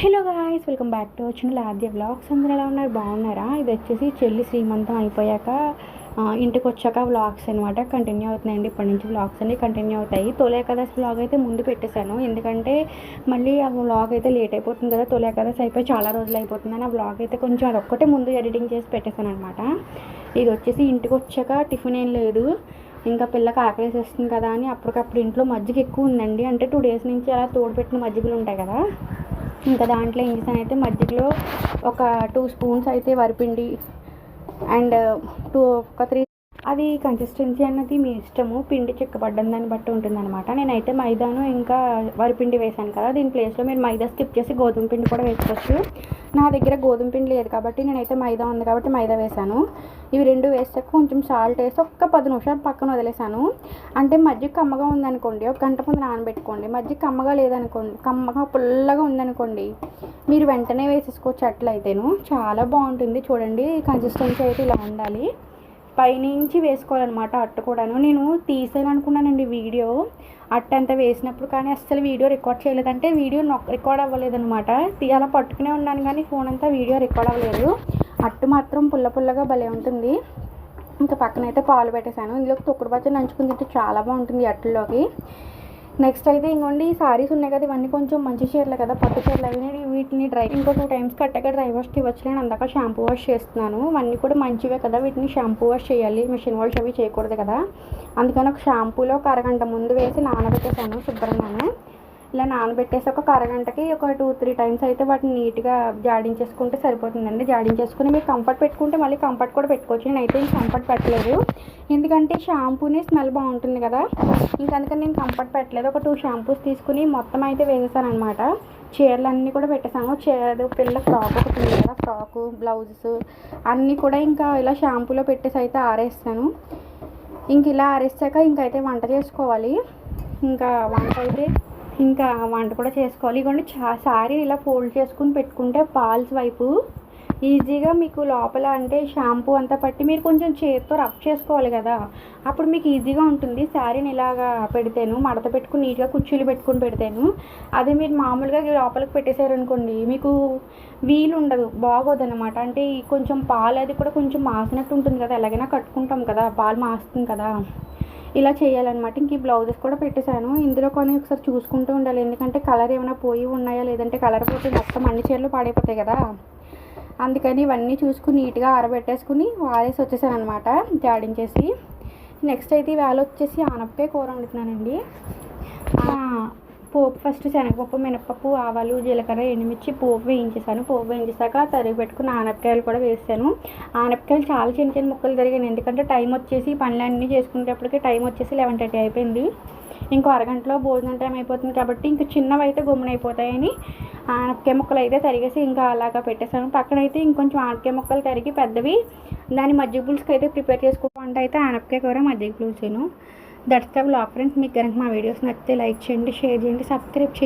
Hello guys welcome back to వచ్చిన Aadya vlogs. అందరూ ఎలా ఉన్నారు? బాగున్నారా? ఇది వచ్చేసి చెల్లి శ్రీమంతం అయిపోయాక ఇంటికి వచ్చాక వ్లాగ్స్ అనమాట కంటిన్యూ అవుతున్నాయండి. ఇప్పటి నుంచి వ్లాగ్స్ అన్ని కంటిన్యూ అవుతాయి. తొలి ఏకాదశి వ్లాగ్ అయితే ముందు పెట్టేశాను. ఎందుకంటే మళ్ళీ ఆ వ్లాగ్ అయితే లేట్ అయిపోతుంది కదా. తొలి ఏకాదశి అయిపోయి చాలా రోజులు అయిపోతుందని ఆ వ్లాగ్ అయితే కొంచెం అదొక్కటే ముందు ఎడిటింగ్ చేసి పెట్టేశాను అనమాట ఇది వచ్చేసి ఇంటికి వచ్చాక టిఫిన్ ఏం లేదు. ఇంకా పిల్లకి ఆకలేసి వస్తుంది కదా అని అప్పటికప్పుడు ఇంట్లో మజ్జిగ ఎక్కువ ఉందండి. అంటే టూ డేస్ నుంచి అలా తోడుపెట్టిన మజ్జిగలు ఉంటాయి కదా. ఇంకా దాంట్లో ఏం అయితే మజ్జిగలో ఒక టూ స్పూన్స్ అయితే వరిపిండి అండ్ టూ ఒక త్రీ అది కన్సిస్టెన్సీ అన్నది మీ ఇష్టము. పిండి చిక్కబడ్డం దాన్ని బట్టి ఉంటుందన్నమాట. నేనైతే మైదాను ఇంకా వరిపిండి వేశాను కదా దీని ప్లేస్లో మీరు మైదా స్కిప్ చేసి గోధుమ పిండి కూడా వేసుకోవచ్చు. నా దగ్గర గోధుమ పిండి లేదు కాబట్టి నేనైతే మైదా ఉంది కాబట్టి మైదా వేశాను. ఇవి రెండు వేసాక కొంచెం సాల్ట్ వేసి ఒక్క పది నిమిషాలు పక్కన వదిలేసాను అంటే మజ్జిగ కమ్మగా ఉందనుకోండి ఒక గంట ముందు నానబెట్టుకోండి. మజ్జిగ కమ్మగా లేదనుకోండి కమ్మగా పుల్లగా ఉందనుకోండి మీరు వెంటనే వేసేసుకోవచ్చు అట్లయితేను. చాలా బాగుంటుంది. చూడండి కన్సిస్టెన్సీ అయితే ఇలా ఉండాలి. పైనుంచి వేసుకోవాలన్నమాట అట్టు కూడాను. నేను తీసేయాలనుకున్నానండి వీడియో. అట్ట అంతా వేసినప్పుడు కానీ అస్సలు వీడియో రికార్డ్ చేయలేదంటే వీడియో రికార్డ్ అవ్వలేదన్నమాట. అలా పట్టుకునే ఉన్నాను కానీ ఫోన్ అంతా వీడియో రికార్డ్ అవ్వలేదు. అట్టు మాత్రం పుల్ల పుల్లగా భలే ఉంటుంది. ఇంకా పక్కన అయితే పాలు పెట్టేశాను. ఇందులోకి తొక్కుడు బచ్చ నంచుకుని తింటే చాలా బాగుంటుంది ఈ నెక్స్ట్ అయితే ఇంకోండి ఈ సారీస్ ఉన్నాయి కదా ఇవన్నీ కొంచెం మంచి చీరలు కదా పట్టు చీరలు అవి వీటిని డ్రై ఇంకో టూ టైమ్స్ కట్టగా డ్రై వాష్కి ఇవ్వచ్చు నేను అందాక షాంపూ వాష్ చేస్తున్నాను. ఇవన్నీ కూడా మంచివే కదా వీటిని షాంపూ వాష్ చేయాలి మిషన్ వాష్ అవి చేయకూడదు కదా. అందుకని ఒక షాంపూలో ఒక అరగంట ముందు వేసి నానబెట్టేసాను శుభ్రంగాను. ఇలా నానబెట్టేసి ఒక అరగంటకి ఒక టూ త్రీ టైమ్స్ అయితే వాటిని నీట్గా జాడించేసుకుంటే సరిపోతుందండి. జాడించేసుకుని మీరు కంఫర్ట్ పెట్టుకుంటే మళ్ళీ కంఫర్ట్ కూడా పెట్టుకోవచ్చు. నేనైతే కంఫర్ట్ పెట్టలేదు. ఎందుకంటే షాంపూనే స్మెల్ బాగుంటుంది కదా. ఇంకా అందుకని నేను కంఫర్ట్ పెట్టలేదు. ఒక టూ షాంపూస్ తీసుకుని మొత్తం అయితే వేసేసాను అనమాట చీరలు అన్నీ కూడా పెట్టేసాము చీర పిల్ల ఫ్రాక్ ఒకటి ఉంది కదా ఫ్రాకు బ్లౌజెస్ అన్నీ కూడా ఇంకా ఇలా షాంపూలో పెట్టేసి అయితే ఆరేస్తాను. ఇంక ఇలా ఆరేసాక ఇంకైతే వంట చేసుకోవాలి. ఇంకా వంట అయితే ఇంకా వంట కూడా చేసుకోవాలి. ఇగోండి చా సారీ ఇలా ఫోల్డ్ చేసుకుని పెట్టుకుంటే పాల్స్ వైపు ఈజీగా మీకు లోపల అంటే షాంపూ అంతా పట్టి మీరు కొంచెం చేతితో రబ్ చేసుకోవాలి కదా. అప్పుడు మీకు ఈజీగా ఉంటుంది. శారీని ఇలాగా పెడితేను. మడత పెట్టుకుని నీట్గా కుర్చీలు పెట్టుకుని పెడితేను. అదే మీరు మామూలుగా లోపలికి పెట్టేశారనుకోండి మీకు వీలు ఉండదు. బాగోదన్నమాట. అంటే కొంచెం పాలు అది కూడా కొంచెం మాసినట్టు ఉంటుంది కదా. ఎలాగైనా కట్టుకుంటాం కదా. పాలు మాస్తుంది కదా. ఇలా చేయాలన్నమాట. ఇంక ఈ బ్లౌజెస్ కూడా పెట్టేశాను. ఇందులో కొన్ని ఒకసారి చూసుకుంటూ ఉండాలి. ఎందుకంటే కలర్ ఏమైనా పోయి ఉన్నాయా? లేదంటే కలర్ పోతే మొత్తం అన్ని చీరలు పాడైపోతాయి కదా. అందుకని ఇవన్నీ చూసుకుని నీట్గా ఆరబెట్టేసుకుని వారేసి వచ్చేసాను అనమాట జాడించేసి. నెక్స్ట్ అయితే ఇవాళ వచ్చేసి ఆనపకాయ కూర వండుతున్నానండి. పోపు ఫస్ట్ శనగపప్పు మినపప్పు ఆవాలు జీలకర్ర ఎండుమిర్చి పోపు వేయించేసాను పోపు వేయించేసాక తరిగి పెట్టుకుని ఆనపకాయలు కూడా వేసాను. ఆనపకాయలు చాలా చిన్న చిన్న ముక్కలు జరిగాయి. ఎందుకంటే టైం వచ్చేసి పనులన్నీ చేసుకునేటప్పటికి టైం వచ్చేసి లెవెన్ థర్టీ అయిపోయింది. ఇంకో అరగంటలో భోజనం టైం అయిపోతుంది కాబట్టి ఇంకా చిన్నవి అయితే గుమ్మన అయిపోతాయని ఆనపకాయ ముక్కలు అయితే తరిగేసి ఇంకా అలాగా పెట్టేసాను పక్కన అయితే ఇంకొంచెం ఆనపకాయ ముక్కలు తరిగి పెద్దవి. దాని మజ్జిగ పులుసుకి అయితే ప్రిపేర్ చేసుకో అయితే ఆనపకాయ కూర మజ్జిగ పులుసును. దట్స్ ద బ్లాగ్ ఫ్రెండ్స్ మీకు కనుక మా వీడియోస్ నచ్చితే లైక్ చేయండి షేర్ చేయండి సబ్స్క్రైబ్ చేయండి.